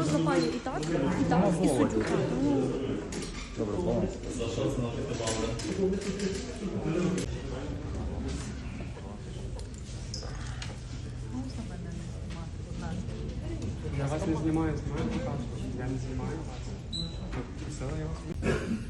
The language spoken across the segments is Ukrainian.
воно злапає і так, і так, і суддю. Тому Добре, баланс. Я вас не знімаю, знімаю. Я не знімаю вас. Я вас.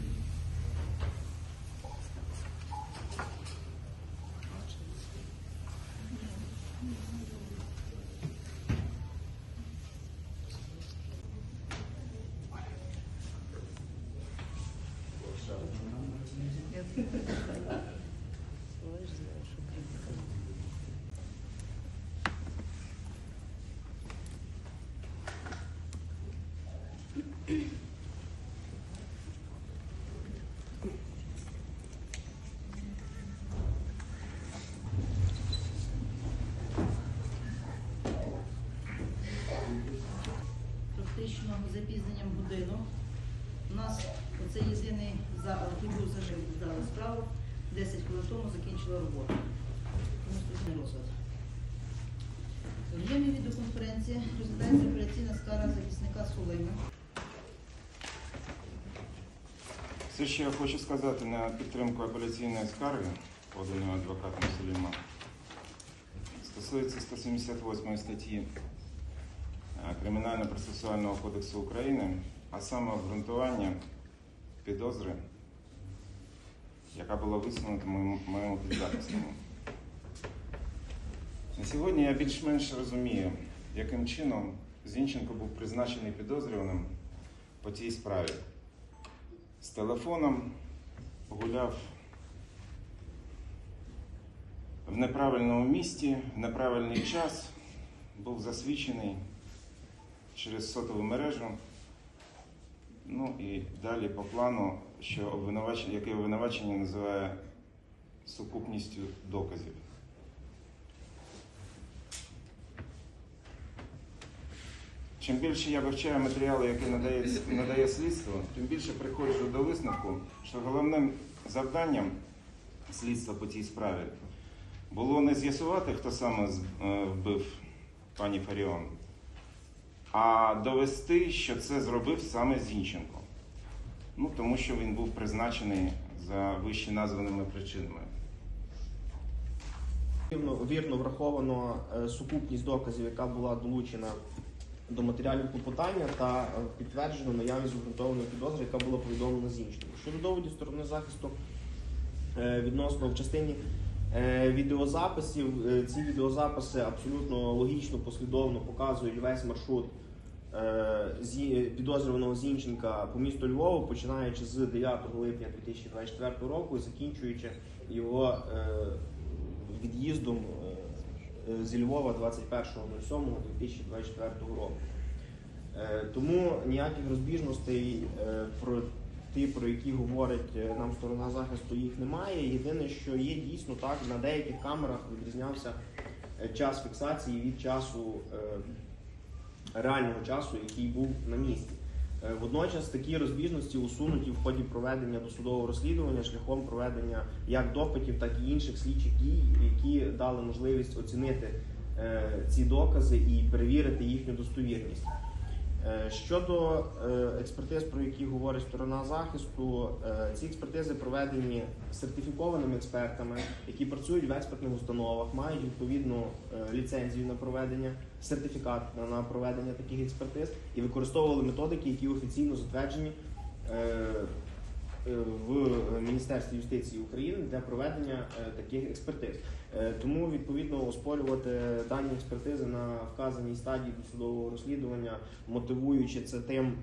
Запізненням годину. У нас оце єдиний який був зажив здали справу, 10 хвилин тому закінчила роботу. Розгляд. В відеоконференції розглядається операційна скара захисника Сулейна. Все, що я хочу сказати на підтримку апеляційної скарги, поданої адвокатом Сулейман, стосується 178 статті е, Кримінально-процесуального кодексу України, а саме обґрунтування підозри, яка була висунута моєму підзахисному. На сьогодні я більш-менш розумію, яким чином Зінченко був призначений підозрюваним по тій справі з телефоном, гуляв в неправильному місті, в неправильний час, був засвідчений через сотову мережу. Ну і далі по плану, що обвинувачення, яке обвинувачення називає сукупністю доказів. Чим більше я вивчаю матеріали, які надає, надає слідство, тим більше приходжу до висновку, що головним завданням слідства по цій справі було не з'ясувати, хто саме е, вбив пані Фаріон, а довести, що це зробив саме Зінченко. Ну, тому що він був призначений за вище названими причинами. Вірно, враховано е, сукупність доказів, яка була долучена до матеріалів клопотання та е, підтверджено наявність обґрунтованої підозри, яка була повідомлена з іншим. Щодо доводів сторони захисту е, відносно в частині відеозаписів, е, ці відеозаписи абсолютно логічно, послідовно показують весь маршрут е, підозрюваного Зінченка по місту Львову, починаючи з 9 липня 2024 року і закінчуючи його е, від'їздом е, е, зі Львова 21.07.2024 року. Е, Тому ніяких розбіжностей е, про ті, про які говорить е, нам сторона захисту, їх немає. Єдине, що є дійсно так, на деяких камерах відрізнявся е, час фіксації від часу е, реального часу, який був на місці. Водночас такі розбіжності усунуті в ході проведення досудового розслідування шляхом проведення як допитів, так і інших слідчих дій, які дали можливість оцінити ці докази і перевірити їхню достовірність. Е, Щодо е, експертиз, про які говорить сторона захисту, е, ці експертизи проведені сертифікованими експертами, які працюють в експертних установах, мають відповідну ліцензію на проведення, сертифікат на- проведення таких експертиз і використовували методики, які офіційно затверджені в Міністерстві юстиції України для проведення е, таких експертиз. Е, Тому відповідно оспорювати дані експертизи на вказаній стадії досудового розслідування, мотивуючи це тим,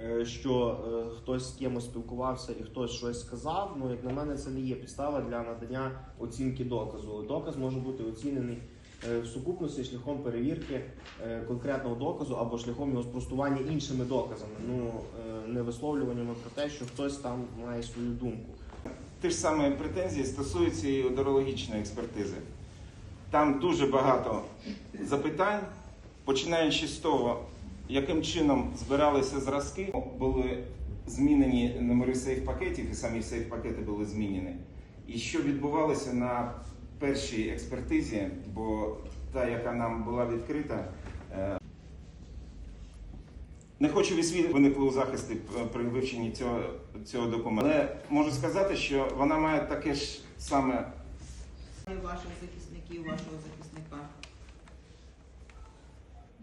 е, що е, хтось з кимось спілкувався і хтось щось сказав. Ну як на мене, це не є підстава для надання оцінки доказу. Доказ може бути оцінений. Е, В сукупності шляхом перевірки е, конкретного доказу або шляхом його спростування іншими доказами, ну е, не висловлюваннями про те, що хтось там має свою думку. Ті ж самі претензії стосуються і одерологічної експертизи. Там дуже багато запитань, починаючи з того, яким чином збиралися зразки, були змінені номери сейф-пакетів, і самі сейф-пакети були змінені. І що відбувалося на першій експертизі, бо та, яка нам була відкрита, е, Не хочу висвітлити виникли у захисті е, при вивченні цього, цього документу. Але можу сказати, що вона має таке ж саме Ваших захисників, вашого захисника.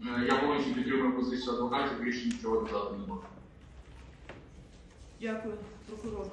Е, Я повністю підтримую позицію адвокатів, більше нічого додати не можу. Дякую, прокурор.